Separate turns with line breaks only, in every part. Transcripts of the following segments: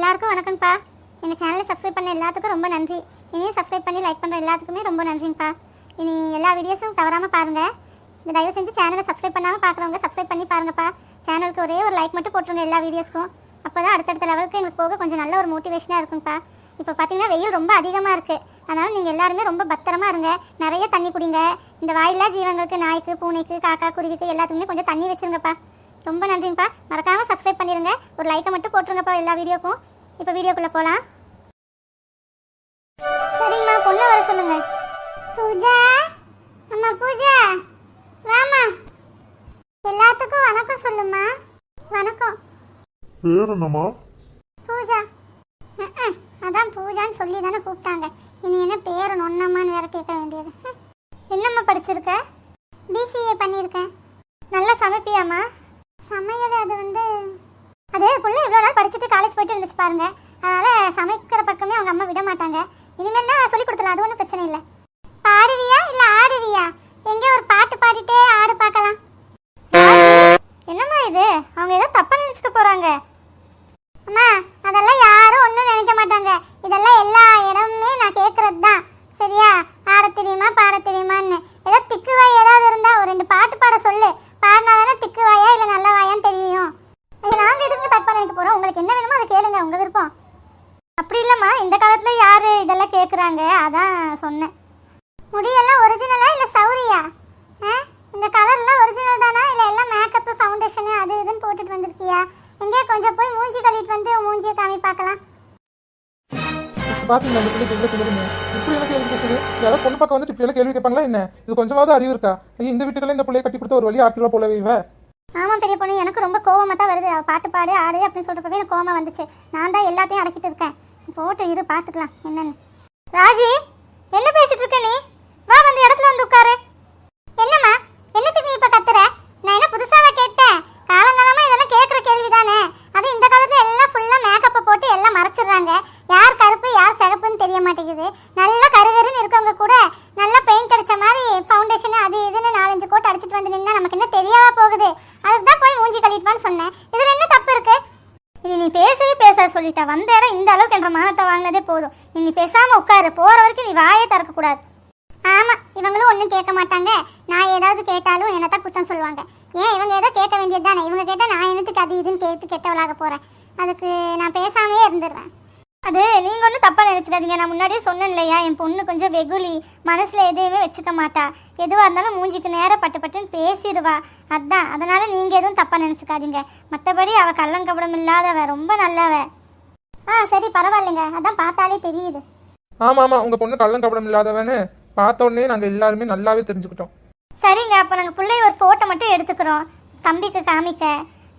எல்லாருக்கும் வணக்கம்ப்பா. எங்கள் சேனலை சப்ஸ்கிரைப் பண்ண எல்லாத்துக்கும் ரொம்ப நன்றி. இனியும் சப்ஸ்கிரைப் பண்ணி லைக் பண்ணுற எல்லாத்துக்குமே ரொம்ப நன்றிங்கப்பா. இனி எல்லா வீடியோஸும் தவறாமல் பாருங்கள் இந்த தயவு செஞ்சு சேனலை சப்ஸ்கிரைப் பண்ணாமல் பார்க்குறவங்க சப்ஸ்கிரைப் பண்ணி பாருங்கப்பா. சேனலுக்கு ஒரே ஒரு லைக் மட்டும் போட்டுருங்க எல்லா வீடியோஸ்க்கும் அப்போ தான் அடுத்தடுத்த லெவலுக்கு எங்களுக்கு போக கொஞ்சம் நல்ல ஒரு மோட்டிவேஷனாக இருக்கும்ப்பா இப்போ பார்த்தீங்கன்னா வெயில் ரொம்ப அதிகமாக இருக்குது அதனால் நீங்கள் எல்லாருமே ரொம்ப பத்திரமா இருங்க. நிறைய தண்ணி குடிங்க. இந்த வாயில ஜீவங்களுக்கு நாய்க்கு பூனைக்கு காக்கா குருவிக்கு எல்லாத்துக்குமே கொஞ்சம் தண்ணி வச்சிருங்கப்பா. ரொம்ப நன்றிங்கப்பா. மறக்காமல் சப்ஸ்கிரைப் பண்ணிடுங்க ஒரு லைக்கை மட்டும் போட்டுருங்கப்பா எல்லா வீடியோக்கும் இப்போ வீடியோக்குள்ளே போகலாம் சரிங்கம்மா பொண்ணை வர சொல்லுங்க. பூஜா அம்மா பூஜா. வாமா எல்லாத்துக்கும் வணக்கம் சொல்லுமா வணக்கம்.
பேர் என்னம்மா?
பூஜா. அதான் பூஜான்னு சொல்லி தானே கூப்பிட்டாங்க. இனி என்ன பேர் நொன்னம்மான்னு வேற கேட்க வேண்டியது. என்னம்மா படிச்சிருக்க? பிசிஏ பண்ணியிருக்கேன் நல்லா சமைப்பியாம்மா? சமையல் அது வந்து அது புள்ள இவ்வளோ நாள் படிச்சுட்டு காலேஜ் போயிட்டு இருந்துச்சு பாருங்க. அதனால சமைக்கிற பக்கமே அவங்க அம்மா விட மாட்டாங்க. இனிமேல் தான் சொல்லி கொடுத்துலாம் அது ஒன்றும் பிரச்சனை இல்லை. பாடுவியா இல்லை ஆடுவியா? எங்கே ஒரு பாட்டு பாடிட்டே ஆடு பார்க்கலாம். என்னம்மா இது? அவங்க ஏதோ தப்பா நினைச்சுக்க போறாங்க. அம்மா அதெல்லாம் யாரும் ஒன்றும் நினைக்க மாட்டாங்க. இதெல்லாம் எல்லா இடமுமே நான் கேட்கறது தான் சரியா ஆட தெரியுமா பாட தெரியுமான்னு ஏதோ திக்கு வாய் ஏதாவது இருந்தா ஒரு ரெண்டு பாட்டு பாட சொல்லு பாடினா தானே திக்கு வாயா இல்லை நல்ல வாயான்னு தெரியும் ஐயா நாங்கள் எதுக்கு தப்பா நினைக்க போறோம் உங்களுக்கு என்ன வேணுமோ அதை கேளுங்க உங்க விருப்பம் அப்படி இல்லைம்மா இந்த காலத்துல யாரு இதெல்லாம் கேட்குறாங்க அதான் சொன்னேன் முடியெல்லாம் ஒரிஜினலா இல்லை சௌரியா ஆ இந்த கலர்லாம் ஒரிஜினல் தானா இல்லை எல்லாம் மேக்கப் ஃபவுண்டேஷனு அது இதுன்னு போட்டுட்டு வந்திருக்கியா எங்கே கொஞ்சம் போய் மூஞ்சி கழுவிட்டு காமி பார்க்கலாம்.
பாத்தீங்களா அந்த பிள்ளைக்கு எவ்வளவு சொல்லுங்க இப்படி எல்லாம் கேள்வி கேட்குது யாராவது பொண்ணு பார்க்க வந்துட்டு இப்படி எல்லாம் கேள்வி கேட்பாங்களா என்ன? இது கொஞ்சமாவது அறிவு இருக்கா? இந்த வீட்டுக்கெல்லாம் இந்த பிள்ளைய கட்டி கொடுத்த ஒரு வழி ஆக்கிடுவா போலவே இவ.
ஆமாம் பெரிய பொண்ணு எனக்கு ரொம்ப கோவமாக தான் வருது. பாட்டு பாடு ஆடு அப்படின்னு சொல்கிறப்பவே எனக்கு கோவமாக வந்துச்சு. நான் தான் எல்லாத்தையும் அடக்கிட்டு இருக்கேன். போட்டு இரு பார்த்துக்கலாம். என்னன்னு. ராஜி என்ன பேசிட்டு இருக்க நீ? வா வந்து இடத்துல வந்து உட்காரு. என்னம்மா? என்னத்துக்கு நீ இப்போ கத்துற? நான் என்ன புதுசாக கேட்டேன் காலங்காலமாக இதெல்லாம் கேட்குற கேள்வி தானே அது இந்த காலத்தில் எல்லாம் ஃபுல்லாக மேக்கப்பை போட்டு எல்லாம் மறைச்சிடுறாங்க யார் கருப்பு யார் சிகப்புன்னு தெரிய மாட்டேங்குது நல்ல கருகருன்னு இருக்கவங்க கூட நல்லா பெயிண்ட் அடிச்ச மாதிரி ஃபவுண்டேஷன் அது இதுன்னு நாலஞ்சு கோட் அடிச்சிட்டு வந்து நின்னா நமக்கு என்ன தெரியாவா போகுது அதுக்கு தான் போய் மூஞ்சி கழுவிட்டுவான்னு சொன்னேன் இதில் என்ன தப்பு இருக்கு இனி நீ பேசவே பேசாத சொல்லிட்ட வந்த இடம் இந்த அளவுக்கு என்ற மானத்தை வாங்கினதே போதும் இனி நீ பேசாம உட்காரு போற வரைக்கும் நீ வாயே திறக்க கூடாது ஆமா இவங்களும் ஒன்றும் கேட்க மாட்டாங்க நான் ஏதாவது கேட்டாலும் என்னத்தான் குத்தம் சொல்லுவாங்க. ஏன் இவங்க ஏதோ கேட்க வேண்டியது தானே? இவங்க கேட்டா நான் என்னத்துக்கு அது இதுன்னு கேட்டு கெட்டவளாக போறேன். அதுக்கு நான் பேசாமே இருந்துடுறேன். அது நீங்க ஒன்றும் தப்பா நினைச்சுக்காதீங்க. நான் முன்னாடியே சொன்னேன் இல்லையா என் பொண்ணு கொஞ்சம் வெகுளி மனசுல எதையுமே வச்சுக்க மாட்டா. எதுவா இருந்தாலும் மூஞ்சிக்கு நேரா பட்டு பட்டுன்னு பேசிடுவா. அதான் அதனால நீங்க எதுவும் தப்பா நினைச்சுக்காதீங்க. மற்றபடி அவ கள்ளங்கபடம் இல்லாதவ ரொம்ப நல்லவ. ஆ சரி பரவாயில்லைங்க. அதான் பார்த்தாலே தெரியுது.
ஆமா ஆமா உங்க பொண்ணு கள்ளம் கபடம் இல்லாதவன்னு பார்த்த உடனே நாங்க எல்லாருமே நல்லாவே தெரிஞ்சுக்கிட்டோம்.
சரிங்க அப்போ நாங்கள் பிள்ளைய ஒரு ஃபோட்டோ மட்டும் எடுத்துக்கிறோம். தம்பிக்கு காமிக்க.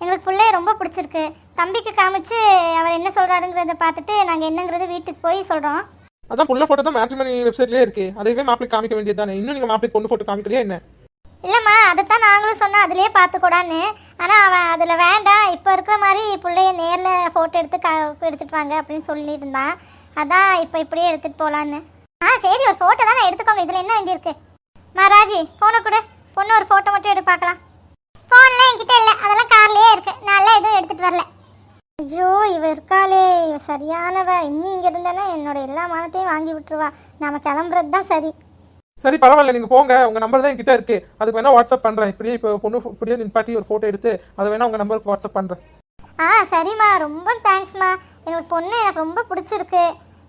எங்களுக்கு பிள்ளைய ரொம்ப பிடிச்சிருக்கு. தம்பிக்கு காமிச்சு அவர் என்ன சொல்கிறாருங்கிறத பார்த்துட்டு நாங்கள் என்னங்கிறத வீட்டுக்கு போய் சொல்கிறோம்
அதான் புள்ள போட்டோ தான் மேட்ரிமனி வெப்சைட்லயே இருக்கு. அதையவே மாப்பிளை காமிக்க வேண்டியது தானே இன்னும் நீங்க மாப்பிளை பொண்ணு போட்டோ காமிக்கலையா என்ன?
இல்லைம்மா அதைத்தான் நாங்களும் சொன்னோம். அதிலே பார்த்துக்கூடான்னு. ஆனால் அவன் அதில் வேண்டாம். இப்போ இருக்கிற மாதிரி பிள்ளைய நேரில் ஃபோட்டோ எடுத்து கா எடுத்துட்டு வாங்க அப்படின்னு சொல்லியிருந்தான் அதான் இப்போ இப்படியே எடுத்துகிட்டு போகலான்னு ஆ சரி ஒரு ஃபோட்டோ தானே எடுத்துக்கோங்க. இதில் என்ன வேண்டியிருக்கு? மகாராஜி ஃபோனை கொடு. பொண்ணு ஒரு ஃபோட்டோ மட்டும் எடுத்து பார்க்கலாம். ஃபோன்லாம் என்கிட்ட இல்லை. அதெல்லாம் கார்லேயே இருக்கு. நான்லாம் எதுவும் எடுத்துகிட்டு வரல. ஐயோ இவ இருக்காளே. இவ சரியானவ. இன்னும் இங்கே இருந்தேன்னா என்னோட எல்லா மானத்தையும் வாங்கி விட்டுருவா. நாம கிளம்புறது தான் சரி.
சரி பரவாயில்ல. நீங்க போங்க. உங்க நம்பர் தான் என்கிட்ட இருக்கு. அதுக்கு வேணா வாட்ஸ்அப் பண்றேன். இப்படியே இப்போ பொண்ணு இப்படியே நிப்பாட்டி ஒரு போட்டோ எடுத்து அதை வேணா உங்க நம்பருக்கு வாட்ஸ்அப் பண்றேன்.
ஆ சரிம்மா. ரொம்ப தேங்க்ஸ்மா எங்களுக்கு பொண்ணு எனக்கு ரொம்ப பிடிச்சிருக்கு.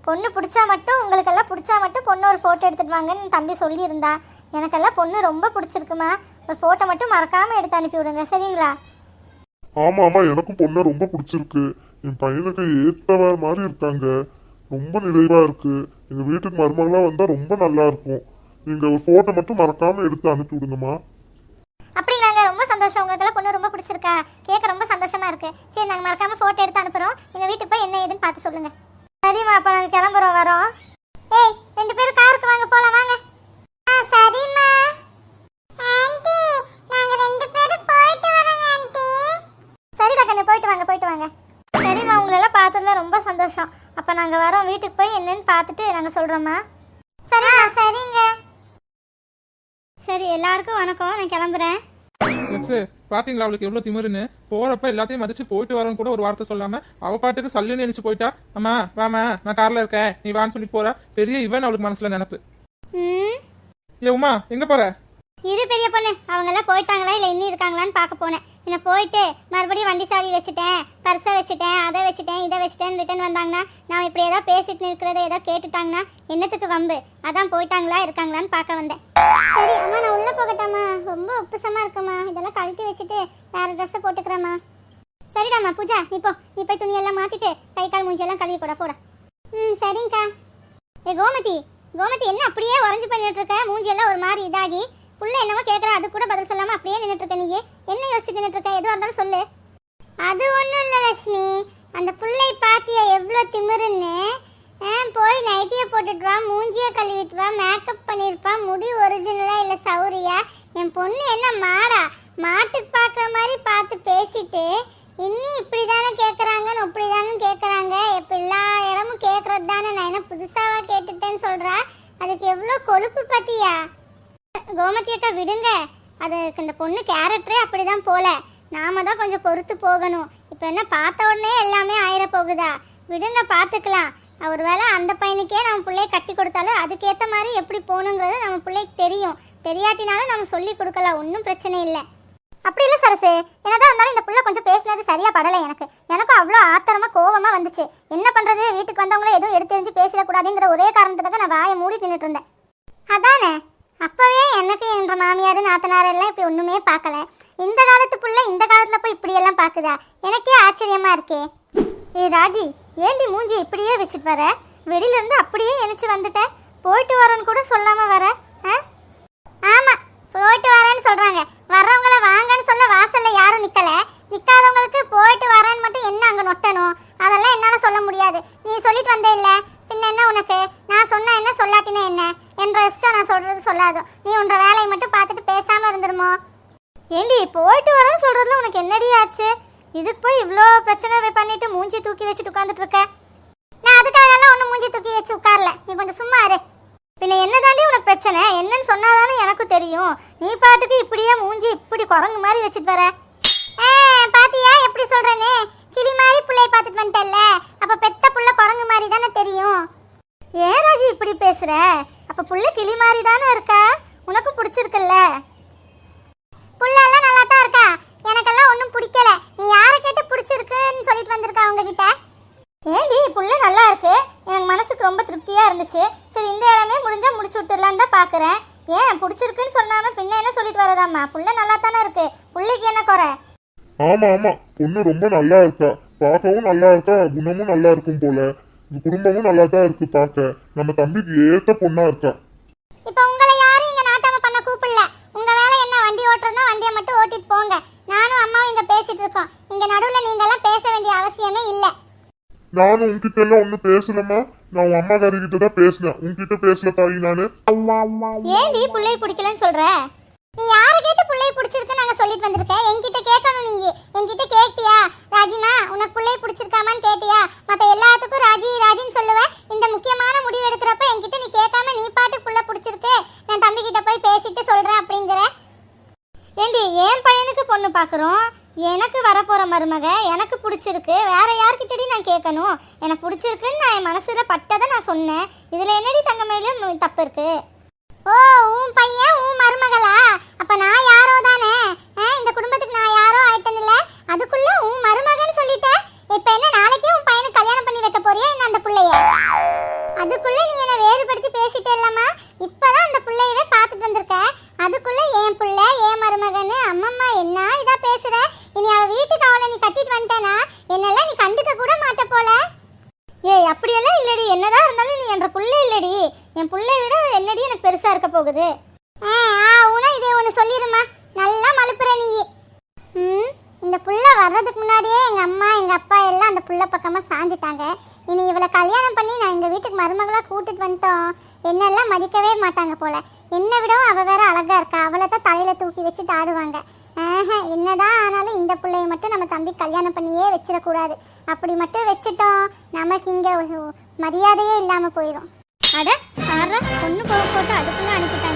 பொண்ணு பிடிச்சா மட்டும் உங்களுக்கெல்லாம் பிடிச்சா மட்டும் பொண்ணு ஒரு ஃபோட்டோ எடுத்துட்டு வாங்கன்னு தம்பி சொல்லியிருந்தா. எனக்கெல்லாம் பொண்ணு ரொம்ப பிடிச்சிருக்குமா. ஒரு ஃபோட்டோ மட்டும் மறக்காமல் எடுத்து அனுப்பி விடுங்க சரிங்களா?
ஆமா ஆமா எனக்கும் பொண்ணை ரொம்ப பிடிச்சிருக்கு. என் பையனுக்கு ஏத்தவ மாதிரி இருக்காங்க. ரொம்ப நிறைவா இருக்கு. எங்க வீட்டுக்கு மருமகளா வந்தா ரொம்ப நல்லா இருக்கும். நீங்க ஒரு போட்டோ மட்டும் மறக்காம எடுத்து அனுப்பி விடுங்கம்மா.
அப்படிங்களாங்க. ரொம்ப சந்தோஷம். உங்களுக்கெல்லாம் பொண்ணு ரொம்ப பிடிச்சிருக்கா. கேட்க ரொம்ப சந்தோஷமா இருக்கு. சரி நாங்கள் மறக்காம ஃபோட்டோ எடுத்து அனுப்புகிறோம் எங்கள் வீட்டுக்கு போய் என்ன ஏதுன்னு பார்த்து சொல்லுங்க. சரிம்மா அப்போ நாங்கள் கிளம்புறோம் வரோம். ஏய் ரெண்டு பேரும் காருக்கு வாங்க போலாம் வாங்க. சந்தோஷம். அப்போ நாங்கள் வரோம் வீட்டுக்கு போய் என்னன்னு பார்த்துட்டு நாங்கள் சொல்கிறோம்மா சரிம்மா? சரிங்க. சரி எல்லாருக்கும் வணக்கம் நான் கிளம்புறேன்.
பாத்தீங்களா அவளுக்கு எவ்வளவு திமிருன்னு? போறப்ப எல்லாத்தையும் மதிச்சு போயிட்டு வரேன்னு கூட ஒரு வார்த்தை சொல்லாம அவ பாட்டுக்கு சல்லுன்னு நினைச்சு போயிட்டா அம்மா வாமா நான் கார்ல இருக்கேன் நீ வான்னு சொல்லி போறா. பெரிய இவன் அவளுக்கு மனசுல நினப்பு. ஏ உமா எங்க போற?
இரு பெரிய பொண்ணு. அவங்க எல்லாம் போயிட்டாங்களா இல்ல இன்னும் இருக்காங்களான்னு பார்க்க போனேன். என்ன போயிட்டு மறுபடியும் வண்டி சாவி வச்சுட்டேன் பர்ஸை வச்சுட்டேன் அதை வச்சுட்டேன் இதை வச்சுட்டேன் ரிட்டர்ன் வந்தாங்கன்னா நான் இப்படி ஏதாவது பேசிட்டு இருக்கிறத ஏதோ கேட்டுட்டாங்கன்னா என்னத்துக்கு வம்பு? அதான் போயிட்டாங்களா இருக்காங்களான்னு பார்க்க வந்தேன். சரி அம்மா நான் உள்ள போகட்டாமா ரொம்ப உப்புசமா இருக்குமா? இதெல்லாம் கழட்டி வச்சுட்டு வேற ட்ரெஸ்ஸை போட்டுக்கிறேம்மா. சரிடாமா பூஜா இப்போ போ. நீ போய் துணியெல்லாம் மாத்திட்டு கை கால் மூஞ்சியெல்லாம் கழுவி கூட போட. ம் சரிங்கக்கா. ஏ கோமதி கோமதி என்ன அப்படியே உறைஞ்சு பண்ணிட்டு இருக்க மூஞ்சியெல்லாம் ஒரு மாதிரி இதாகி. புள்ள என்னவோ கேக்குறா அது கூட பதில் சொல்லாம அப்படியே நின்றுட்டு இருக்க நீயே. என்ன யோசிச்சு நின்னுட்டு இருக்க எதுவா இருந்தாலும் சொல்லு. அது ஒன்றும் இல்லை லட்சுமி. அந்த புள்ளை பாத்திய எவ்வளோ திமிருன்னு? போய் நைட்டியை போட்டுட்டு வா மூஞ்சிய கழுவிட்டு வா மேக்கப் பண்ணியிருப்பான் முடி ஒரிஜினலா இல்லை சௌரியா. என் பொண்ணு என்ன மாடா? மாட்டுக்கு பார்க்குற மாதிரி பார்த்து பேசிட்டு இன்னும் கேட்குறாங்கன்னு இப்படி தானே கேட்குறாங்க இப்போ எல்லா இடமும் கேட்குறது தானே நான் என்ன புதுசாவா கேட்டுட்டேன்னு சொல்கிறா அதுக்கு எவ்வளோ கொழுப்பு பற்றியா கோமதி அக்கா விடுங்க. அதுக்கு இந்த பொண்ணு கேரக்டரே அப்படிதான் போல. நாம தான் கொஞ்சம் பொறுத்து போகணும். இப்போ என்ன பார்த்த உடனே எல்லாமே ஆயிர போகுதா? விடுங்க பார்த்துக்கலாம். ஒரு வேளை அந்த பையனுக்கே நம்ம பிள்ளைய கட்டி கொடுத்தாலும் அதுக்கேற்ற மாதிரி எப்படி போகணுங்கிறது நம்ம பிள்ளைக்கு தெரியும். தெரியாட்டினாலும் நம்ம சொல்லி கொடுக்கலாம் ஒன்றும் பிரச்சனை இல்லை. அப்படி இல்லை சரசு. என்னதான் இருந்தாலும் இந்த புள்ள கொஞ்சம் பேசினது சரியா படலை எனக்கு. எனக்கும் அவ்வளோ ஆத்திரமா கோவமா வந்துச்சு. என்ன பண்றது? வீட்டுக்கு வந்தவங்கள எதுவும் எடுத்து பேசிடக்கூடாதுங்கிற ஒரே காரணத்துக்காக நான் வாயை மூடி நின்றுட்டு இருந்தேன். அதானே? அப்பவே எனக்கு என்ற மாமியார் நாத்தனார் எல்லாம் இப்படி ஒண்ணுமே பார்க்கல. இந்த காலத்து புள்ள இந்த காலத்துல போய் இப்படி எல்லாம் பாக்குதா எனக்கே ஆச்சரியமா இருக்கே. ஏ ராஜி ஏண்டி மூஞ்சி இப்படியே வச்சுட்டு வர? வெளியில இருந்து அப்படியே இணைச்சு வந்துட்டேன் போயிட்டு வரேன்னு கூட சொல்லாம வர ஆமா போயிட்டு வரேன்னு சொல்றாங்க. வர்றவங்கள வாங்கன்னு சொல்ல வாசல்ல யாரும் நிக்கல. நிக்காதவங்களுக்கு போயிட்டு வரேன்னு மட்டும் என்ன அங்க நொட்டணும்? அதெல்லாம் என்னால சொல்ல முடியாது. நீ சொல்லிட்டு வந்தே இல்ல. பின்ன என்ன உனக்கு? நான் சொன்னா என்ன? சொல்லாட்டினா என்ன? என்ற இஷ்டம் நான் சொல்றது சொல்லாதோ. நீ உன்ற வேலையை மட்டும் பார்த்துட்டு பேசாம இருந்துருமோ? ஏண்டி போயிட்டு வரேன்னு சொல்றதுல உனக்கு என்னடி ஆச்சு? இதுக்கு போய் இவ்வளோ பிரச்சனை பண்ணிட்டு மூஞ்சி தூக்கி வச்சுட்டு உட்காந்துட்டு இருக்க? நான் அதுக்காகலாம் ஒன்றும் மூஞ்சி தூக்கி வச்சு உட்காரல. நீ கொஞ்சம் சும்மா இரு. பின்ன என்னதாண்டி உனக்கு பிரச்சனை? என்னன்னு சொன்னாதானே எனக்கும் தெரியும். நீ பாட்டுக்கு இப்படியே மூஞ்சி இப்படி குரங்கு மாதிரி வச்சுட்டு வர. பாத்தியா? எப்படி சொல்றேன்னு? கிளி மாதிரி பிள்ளைய பார்த்துட்டு வந்துட்டல அப்ப பெத்த புள்ள குரங்கு மாதிரி தானே தெரியும். ஏன் ராஜி இப்படி பேசுற? அப்ப புள்ள கிளி மாதிரி தானே இருக்க உனக்கு பிடிச்சிருக்குல்ல புள்ளெல்லாம் நல்லா தான் இருக்கா எனக்கெல்லாம் ஒன்றும் பிடிக்கல நீ யாரை கேட்டு பிடிச்சிருக்குன்னு சொல்லிட்டு வந்திருக்கா அவங்க கிட்ட ஏண்டி புள்ள நல்லா இருக்கு எனக்கு மனசுக்கு ரொம்ப திருப்தியா இருந்துச்சு சரி இந்த இடமே முடிஞ்சா முடிச்சு விட்டுடலாம் தான் பாக்குறேன் ஏன் பிடிச்சிருக்குன்னு சொல்லாம சொல்லிட்டு வரதாம்மா புள்ள நல்லா தானே இருக்கு. புள்ளைக்கு என்ன குறை?
ஆமா ஆமா. பொண்ணு ரொம்ப நல்லா இருக்கா. பார்க்கவும் நல்லா இருக்கா. குணமும் நல்லா இருக்கும் போல. குடும்பமும் நல்லா தான் இருக்கு பார்க்க. நம்ம தம்பிக்கு ஏத்த பொண்ணா இருக்கா?
இப்போ உங்களை யாரும் இங்க நாட்டாம பண்ண கூப்பிடல. உங்க வேலை என்ன? வண்டி ஓட்டுறதுனா வண்டியை மட்டும் ஓட்டிட்டு போங்க. நானும் அம்மாவும் இங்க பேசிட்டு இருக்கோம். இங்க நடுவுல நீங்க எல்லாம் பேச வேண்டிய அவசியமே இல்ல.
நானும் உன்கிட்ட எல்லாம் ஒன்னும் பேசலமா நான் உன் அம்மா கிட்ட தான் பேசினேன். உன்கிட்ட பேசல தாயி நானு.
ஏண்டி புள்ளைய பிடிக்கலன்னு சொல்ற? நீ யாரை கேட்டு புள்ளைய பிடிச்சிருக்கு நாங்க சொல்லிட்டு வந்திருக்கேன் என்கிட்ட கேட்கணும் நீ. என்கிட்ட கேட்டியா? ராஜினா உனக்கு புள்ளைய பிடிச்சிருக்காமான்னு கேட்டியா? மத்த எல்லாத்துக்கும் ராஜி ராஜின்னு சொல்லுவ. இந்த முக்கியமான முடிவு எடுக்கிறப்ப என்கிட்ட நீ கேட்காம நீ பாட்டு புள்ள பிடிச்சிருக்கு. நான் தம்பி கிட்ட போய் பேசிட்டு சொல்றேன் அப்படிங்கிற. ஏண்டி என் பையனுக்கு பொண்ணு பார்க்குறோம் எனக்கு வரப்போற மருமக எனக்கு பிடிச்சிருக்கு. வேற யார்கிட்டடி நான் கேட்கணும்? எனக்கு பிடிச்சிருக்குன்னு நான் என் மனசுல பட்டதை நான் சொன்னேன். இதுல என்னடி தங்க மேல தப்பு இருக்கு? ஓ உன் பையன் உன் மருமகளா? அப்ப நான் யாரோ தானே? இந்த குடும்பத்துக்கு நான் யாரோ ஆயிட்டேன்ல? அதுக்குள்ள உன் மருமகன்னு சொல்லிட்ட? இப்ப என்ன நாளைக்கே உன் பையனுக்கு கல்யாணம் பண்ணி வைக்க போறியா என்ன அந்த புள்ளைய? அதுக்குள்ள நீ என்ன வேறுபடுத்தி பேசிட்டே இல்லாமா இப்பதான் அந்த புள்ளையவே பார்த்துட்டு வந்திருக்க. அதுக்குள்ள என் புள்ள என் மருமகன்னு அம்மம்மா என்ன இதா பேசுற? இனி அவ வீட்டுக்கு அவளை நீ கட்டிட்டு வந்துட்டேனா? என்னெல்லாம் நீ கண்டுக்க கூட மாட்ட போல. ஏய் அப்படியெல்லாம் இல்லடி. என்னதான் இருந்தாலும் நீ என்ற புள்ள இல்லடி. என் புள்ளைய விட என்னடி எனக்கு பெருசா இருக்க போகுது? ஒன்று சொல்லிடுமா நல்லா மழுப்புற நீ ம் இந்த புள்ள வர்றதுக்கு முன்னாடியே எங்க அம்மா எங்க அப்பா எல்லாம் அந்த புள்ள பக்கமா சாஞ்சிட்டாங்க. இனி இவளை கல்யாணம் பண்ணி நான் எங்க வீட்டுக்கு மருமகளாக கூட்டிட்டு வந்துட்டோம். என்னெல்லாம் மதிக்கவே மாட்டாங்க போல. என்னை விடவும் அவ வேற அழகா இருக்கா. அவளை தான் தலையில் தூக்கி வச்சுட்டு ஆடுவாங்க. ஆஹா, என்னதான் ஆனாலும் இந்த பிள்ளைய மட்டும் நம்ம தம்பி கல்யாணம் பண்ணியே வச்சிடக்கூடாது. அப்படி மட்டும் வச்சுட்டோம் நமக்கு இங்க ஒரு மரியாதையே இல்லாம போயிடும் அட பாரு பொண்ணு போக போட்டு அதுக்குள்ளே அனுப்பிட்டாங்க.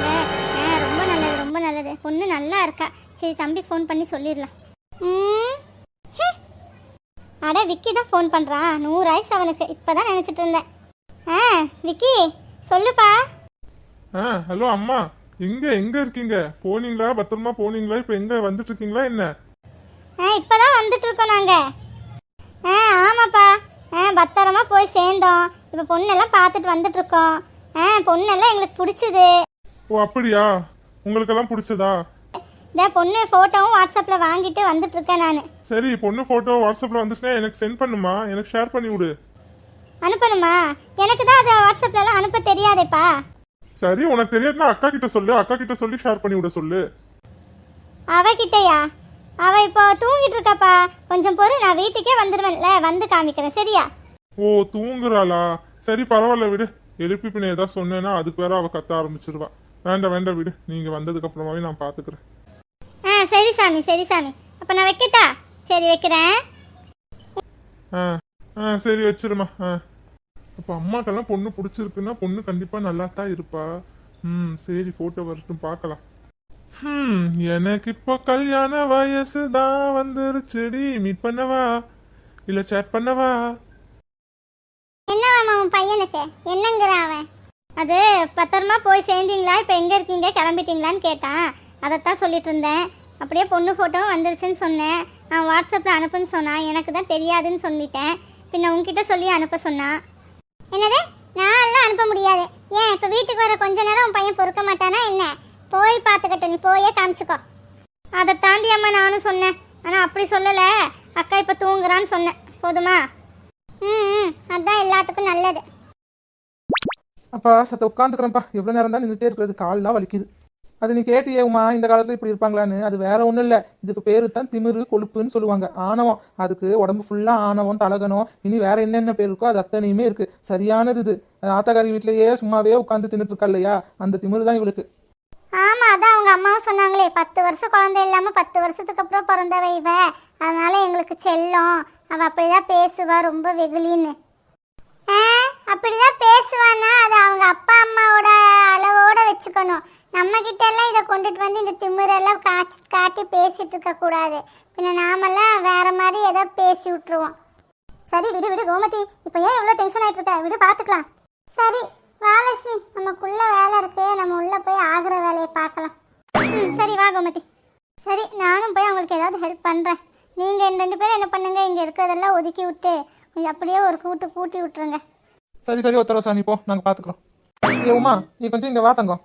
ரொம்ப நல்லது. பொண்ணு நல்லா இருக்கா? சரி தம்பி ஃபோன் பண்ணி சொல்லிடலாம். அட விக்கி தான் ஃபோன் பண்ணுறான் நூறு ஆயிசு அவனுக்கு. இப்போ தான் நினச்சிட்டு இருந்தேன். ஆ விக்கி சொல்லுப்பா.
ஆ ஹலோ அம்மா. எங்க எங்க இருக்கீங்க? போனீங்களா? பத்திரமா போனீங்களா? இப்போ எங்க வந்துட்டு இருக்கீங்களா? என்ன?
ஆ இப்போ தான் வந்துட்டு இருக்கோம் நாங்கள் ஆ ஆமாப்பா. ஆ பத்திரமா போய் சேர்ந்தோம். இப்போ பொண்ணெல்லாம் பார்த்துட்டு வந்துட்டு இருக்கோம். ஆ பொண்ணெல்லாம் எங்களுக்கு பிடிச்சது.
ஓ அப்படியா? உங்களுக்கெல்லாம் பிடிச்சதா?
இந்த பொண்ணு ஃபோட்டோவும் வாட்ஸ்அப்பில் வாங்கிட்டு வந்துட்டு இருக்கேன் நான்.
சரி பொண்ணு போட்டோ வாட்ஸ்அப்ல வந்துச்சுன்னா எனக்கு சென்ட் பண்ணுமா? எனக்கு ஷேர் பண்ணி விடு.
அனுப்பணுமா? எனக்கு தான் அதை வாட்ஸ்அப்லலாம் அனுப்ப தெரியாதேப்பா.
சரி உனக்கு தெரியாதுன்னா அக்கா கிட்ட சொல்லு. அக்கா கிட்ட சொல்லி ஷேர் பண்ணி விட சொல்லு.
அவகிட்டயா? அவ இப்போ தூங்கிட்டு இருக்காப்பா. கொஞ்சம் பொறு நான் வீட்டுக்கே வந்துடுவேன்ல வந்து காமிக்கிறேன். சரியா?
ஓ தூங்குறாளா? சரி பரவாயில்ல விடு. எழுப்பி பின்ன ஏதாவது சொன்னேன்னா அதுக்கு வேற அவ கத்த ஆரம்பிச்சிருவா. வேண்டாம் வேண்டாம் விடு. நீங்க வந்ததுக்கு அப்புறமாவே நான் பாத்துக்கிறேன்.
ஆ சரி சாமி சரி சாமி. அப்போ நான் வைக்கட்டா? சரி வைக்கிறேன்.
ஆ ஆ சரி வச்சிருமா ஆ. அப்போ அம்மாக்கெல்லாம் பொண்ணு பிடிச்சிருக்குன்னா பொண்ணு கண்டிப்பா நல்லா தான் இருப்பா. ம் சரி போட்டோ வரட்டும் பார்க்கலாம் ம் எனக்கு இப்போ கல்யாண வயசு தான் வந்துருச்சுடி. மீட் பண்ணவா? இல்ல சேட் பண்ணவா?
என்னவாமா உன் பையனுக்கு? என்னங்கிற அவன்? அது பத்திரமா போய் சேர்ந்தீங்களா? இப்போ எங்கே இருக்கீங்க? கிளம்பிட்டீங்களான்னு கேட்டான். அதைத்தான் சொல்லிட்டு இருந்தேன். அப்படியே பொண்ணு ஃபோட்டோவும் வந்துருச்சுன்னு சொன்னேன். அவன் வாட்ஸ்அப்பில் அனுப்புன்னு சொன்னான். எனக்கு தான் தெரியாதுன்னு சொல்லிட்டேன். பின்ன உங்ககிட்ட சொல்லி அனுப்ப சொன்னான். என்னது? நான் எல்லாம் அனுப்ப முடியாது. ஏன்? இப்போ வீட்டுக்கு வர கொஞ்ச நேரம் உன் பையன் பொறுக்க மாட்டானா என்ன? போய் பார்த்துக்கட்டும். நீ போயே காமிச்சுக்கோ. அதை தாண்டி அம்மா நானும் சொன்னேன். ஆனால் அப்படி சொல்லலை. அக்கா இப்போ தூங்குறான்னு சொன்னேன். போதுமா? ம் ம், அதான் எல்லாத்துக்கும் நல்லது.
அப்பா சத்த உட்காந்துக்கிறேன்ப்பா எவ்வளோ நேரம் தான் நின்றுட்டே இருக்கிறது. கால்லாம் வலிக்குது. அது நீ கேட்டியே உமா இந்த காலத்தில் இப்படி இருப்பாங்களான்னு. அது வேற ஒன்றும் இல்லை. இதுக்கு பேரு தான் திமிரு கொழுப்புன்னு சொல்லுவாங்க. ஆணவம். அதுக்கு உடம்பு ஃபுல்லாக ஆணவம் தலகனம் இனி வேற என்னென்ன பேர் இருக்கோ அது அத்தனையுமே இருக்கு. சரியானது இது. ஆத்தாக்காரி வீட்லயே சும்மாவே உட்காந்து தின்னுட்டு இருக்கா இல்லையா? அந்த திமிரு தான் இவளுக்கு.
ஆமா அதான் அவங்க அம்மாவும் சொன்னாங்களே. பத்து வருஷம் குழந்தை இல்லாம பத்து வருஷத்துக்கு அப்புறம் பிறந்தவ இவ. அதனால எங்களுக்கு செல்லும். அவ அப்படிதான் பேசுவா ரொம்ப வெகுலின்னு ஆ, அப்படிதான் பேசுவானா அது அவங்க அப்பா அம்மாவோட அளவோட வச்சுக்கணும் நம்ம கிட்ட எல்லாம் இதை கொண்டுட்டு வந்து இந்த திமிரெல்லாம் காட்டி பேசிட்டு இருக்க கூடாது. பின்ன நாமெல்லாம் வேற மாதிரி ஏதோ பேசி விட்டுருவோம். சரி விடு விடு கோமதி. இப்போ ஏன் இவ்வளோ டென்ஷன் ஆயிட்டு இருக்க விடு பார்த்துக்கலாம். சரி வா லட்சுமி. நமக்குள்ள வேலை இருக்கு. நம்ம உள்ள போய் ஆகுற வேலையை பார்க்கலாம். சரி வா கோமதி. சரி நானும் போய் அவங்களுக்கு ஏதாவது ஹெல்ப் பண்ணுறேன் நீங்கள் ரெண்டு பேரும் என்ன பண்ணுங்க? இங்கே இருக்கிறதெல்லாம் ஒதுக்கி விட்டு கொஞ்சம் அப்படியே ஒரு கூட்டு கூட்டி விட்டுருங்க.
சரி சரி ஒத்தர நீ போ. நாங்கள் பார்த்துக்குறோம். ஏ உமா நீ கொஞ்சம் இங்கே வா தங்கம்.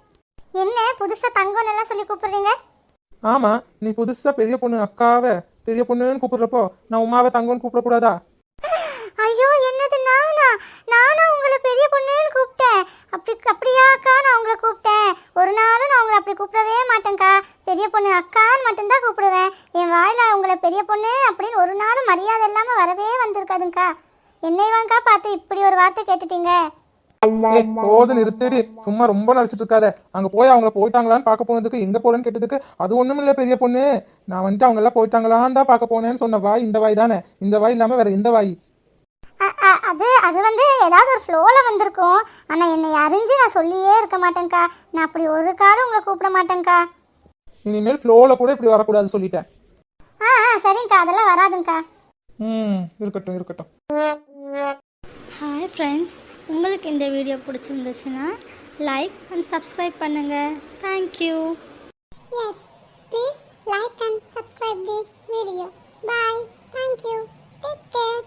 என்ன புதுசாக தங்கம்னு எல்லாம் சொல்லி கூப்பிடுறீங்க?
ஆமா நீ புதுசா பெரிய பொண்ணு அக்காவை பெரிய பொண்ணுன்னு கூப்பிடுறப்போ நான் உமாவை தங்கம்னு கூப்பிடக்கூடாதா?
ஐயோ என்னது நானா? நானா உங்களை பெரிய பொண்ணுன்னு கூப்பிட்டேன். அப்படி அப்படியா அக்கா நான் உங்களை கூப்பிட்டேன். ஒரு நாளும் நான் உங்களை அப்படி கூப்பிடவே மாட்டேன்க்கா. பெரிய பொண்ணு அக்கான்னு மட்டும்தான் கூப்பிடுவேன். என் வாயில உங்களை பெரிய பொண்ணு அப்படின்னு ஒரு நாளும் மரியாதை இல்லாமல் வரவே வந்திருக்காதுங்க்கா என்னைவாங்க்கா பார்த்து இப்படி ஒரு வார்த்தை கேட்டுட்டீங்க.
போது நிறுத்தடி சும்மா ரொம்ப நடிச்சிட்டு இருக்காத. அங்க போய் அவங்க போயிட்டாங்களான்னு பார்க்க போனதுக்கு எங்க போறேன்னு கேட்டதுக்கு அது ஒண்ணும் இல்ல பெரிய பொண்ணு. நான் வந்துட்டு அவங்க எல்லாம் போயிட்டாங்களான்னு தான் பார்க்க போனேன்னு சொன்ன வாய் இந்த வாய் தானே. இந்த வாய் இல்லாம வேற எந்த வாய்?
அ- அ- அது அது வந்து ஏதாவது ஒரு ஃப்ளோவில் வந்திருக்கும். ஆனால் என்னை அறிஞ்சு நான் சொல்லியே இருக்க மாட்டேங்க்கா நான் அப்படி ஒரு காலம் உங்களை கூப்பிட மாட்டேங்க்கா
இனிமேல் ஃப்ளோல கூட இப்படி வரக்கூடாது சொல்லிட்டேன்.
ஆ ஆ சரிங்க்கா அதெல்லாம் வராதுங்க்கா
ம் இருக்கட்டும் இருக்கட்டும்.
ஹாய் ஃப்ரெண்ட்ஸ் உங்களுக்கு இந்த வீடியோ பிடிச்சிருந்துச்சுன்னா லைக் அண்ட் சப்ஸ்கிரைப் பண்ணுங்கள்
thank you please like and subscribe the video bye thank you take care